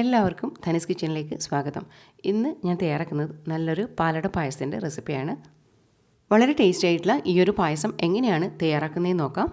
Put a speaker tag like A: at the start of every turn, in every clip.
A: എല്ലാവർക്കും ധനീസ് കിച്ചണിലേക്ക് സ്വാഗതം. ഇന്ന് ഞാൻ തയ്യാറാക്കുന്നത് നല്ലൊരു പാലട പായസത്തിന്റെ റെസിപ്പിയാണ്. വളരെ ടേസ്റ്റി ആയിട്ടുള്ള ഈ ഒരു പായസം എങ്ങനെയാണ് തയ്യാറാക്കുന്നതെന്ന് നോക്കാം.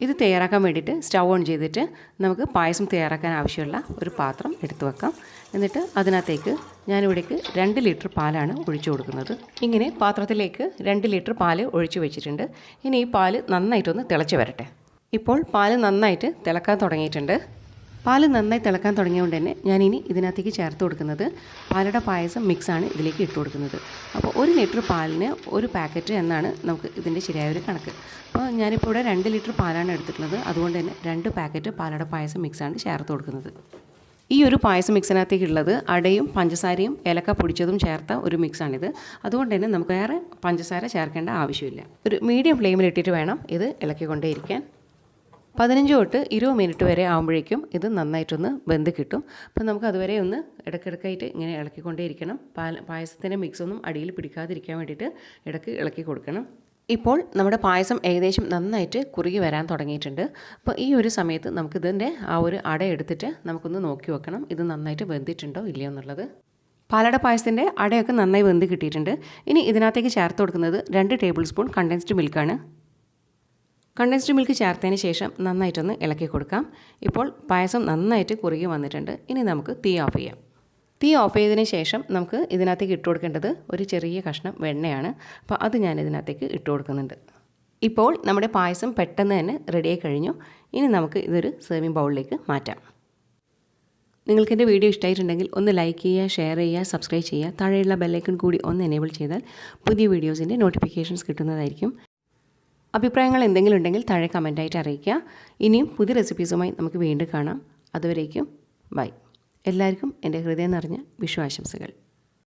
A: ഇത് തയ്യാറാക്കാൻ വേണ്ടിയിട്ട് സ്റ്റൗ ഓൺ ചെയ്തിട്ട് നമുക്ക് പായസം തയ്യാറാക്കാൻ ആവശ്യമുള്ള ഒരു പാത്രം എടുത്തു വെക്കാം. എന്നിട്ട് അതിനകത്തേക്ക് ഞാനിവിടേക്ക് രണ്ട് ലിറ്റർ പാലാണ് ഒഴിച്ചു കൊടുക്കുന്നത്. ഇങ്ങനെ പാത്രത്തിലേക്ക് രണ്ട് ലിറ്റർ പാൽ ഒഴിച്ചു വെച്ചിട്ടുണ്ട്. ഇനി ഈ പാൽ നന്നായിട്ടൊന്ന് തിളച്ച് വരട്ടെ. ഇപ്പോൾ പാൽ നന്നായിട്ട് തിളക്കാൻ തുടങ്ങിയിട്ടുണ്ട്. പാൽ നന്നായി തിളക്കാൻ തുടങ്ങിയതുകൊണ്ട് തന്നെ ഞാനിനി ഇതിനകത്തേക്ക് ചേർത്ത് കൊടുക്കുന്നത് പാലട പായസം മിക്സാണ് ഇതിലേക്ക് ഇട്ട് കൊടുക്കുന്നത്. അപ്പോൾ ഒരു ലിറ്റർ പാലിന് ഒരു പാക്കറ്റ് എന്നാണ് നമുക്ക് ഇതിന്റെ ശരിയായ ഒരു കണക്ക്. അപ്പോൾ ഞാനിപ്പോൾ ഇവിടെ രണ്ട് ലിറ്റർ പാലാണ് എടുത്തിട്ടുള്ളത്. അതുകൊണ്ട് തന്നെ രണ്ട് പാക്കറ്റ് പാലട പായസം മിക്സാണ് ചേർത്ത് കൊടുക്കുന്നത്. ഈ ഒരു പായസം മിക്സിനകത്തേക്കുള്ളത് അടയും പഞ്ചസാരയും ഏലക്ക പൊടിച്ചതും ചേർത്ത ഒരു മിക്സാണിത്. അതുകൊണ്ട് തന്നെ നമുക്ക് വേറെ പഞ്ചസാര ചേർക്കേണ്ട ആവശ്യമില്ല. ഒരു മീഡിയം ഫ്ലെയിമിൽ ഇട്ടിട്ട് വേണം ഇത് ഇളക്കിക്കൊണ്ടേയിരിക്കാൻ പതിനഞ്ച് തൊട്ട് ഇരുപത് മിനിറ്റ് വരെ ആകുമ്പോഴേക്കും ഇത് നന്നായിട്ടൊന്ന് വെന്ത് കിട്ടും. അപ്പം നമുക്ക് അതുവരെ ഒന്ന് ഇടയ്ക്കിടയ്ക്കായിട്ട് ഇങ്ങനെ ഇളക്കിക്കൊണ്ടേയിരിക്കണം. പാൽ പായസത്തിന്റെ മിക്സൊന്നും അടിയിൽ പിടിക്കാതിരിക്കാൻ വേണ്ടിയിട്ട് ഇടയ്ക്ക് ഇളക്കി കൊടുക്കണം. ഇപ്പോൾ നമ്മുടെ പായസം ഏകദേശം നന്നായിട്ട് കുറുകി വരാൻ തുടങ്ങിയിട്ടുണ്ട്. അപ്പോൾ ഈ ഒരു സമയത്ത് നമുക്കിതിന്റെ ആ ഒരു അട എടുത്തിട്ട് നമുക്കൊന്ന് നോക്കി വെക്കണം. ഇത് നന്നായിട്ട് വെന്തിട്ടുണ്ടോ ഇല്ലയോ എന്നുള്ളത്. പാലട പായസത്തിന്റെ അടയൊക്കെ നന്നായി വെന്ത് കിട്ടിയിട്ടുണ്ട്. ഇനി ഇതിനകത്തേക്ക് ചേർത്ത് കൊടുക്കുന്നത് രണ്ട് ടേബിൾ സ്പൂൺ കണ്ടൻസ്ഡ് മിൽക്കാണ് കണ്ടൻസ്ഡ് മിൽക്ക് ചേർത്തതിന് ശേഷം നന്നായിട്ടൊന്ന് ഇളക്കി കൊടുക്കാം. ഇപ്പോൾ പായസം നന്നായിട്ട് കുറുകി വന്നിട്ടുണ്ട്. ഇനി നമുക്ക് തീ ഓഫ് ചെയ്യാം. തീ ഓഫ് ചെയ്തതിന് ശേഷം നമുക്ക് ഇതിനകത്തേക്ക് ഇട്ട് കൊടുക്കേണ്ടത് ഒരു ചെറിയ കഷ്ണം വെണ്ണയാണ്. അപ്പോൾ അത് ഞാൻ ഇതിനകത്തേക്ക് ഇട്ട് കൊടുക്കുന്നുണ്ട്. ഇപ്പോൾ നമ്മുടെ പായസം പെട്ടെന്ന് തന്നെ റെഡിയായി കഴിഞ്ഞു. ഇനി നമുക്ക് ഇതൊരു സേവിങ് ബൗളിലേക്ക് മാറ്റാം. നിങ്ങൾക്ക് എന്റെ വീഡിയോ ഇഷ്ടമായിട്ടുണ്ടെങ്കിൽ ഒന്ന് ലൈക്ക് ചെയ്യുക ഷെയർ ചെയ്യുക സബ്സ്ക്രൈബ് ചെയ്യുക. താഴെയുള്ള ബെല്ലൈക്കൺ കൂടി ഒന്ന് എനേബിൾ ചെയ്താൽ പുതിയ വീഡിയോസിന്റെ നോട്ടിഫിക്കേഷൻസ് കിട്ടുന്നതായിരിക്കും. അഭിപ്രായങ്ങൾ എന്തെങ്കിലും ഉണ്ടെങ്കിൽ താഴെ കമന്റായിട്ട് അറിയിക്കുക. ഇനിയും പുതിയ റെസിപ്പീസുമായി നമുക്ക് വീണ്ടും കാണാം. അതുവരേക്കും ബൈ എല്ലാവർക്കും എന്റെ ഹൃദയം നിറഞ്ഞ വിഷു ആശംസകൾ.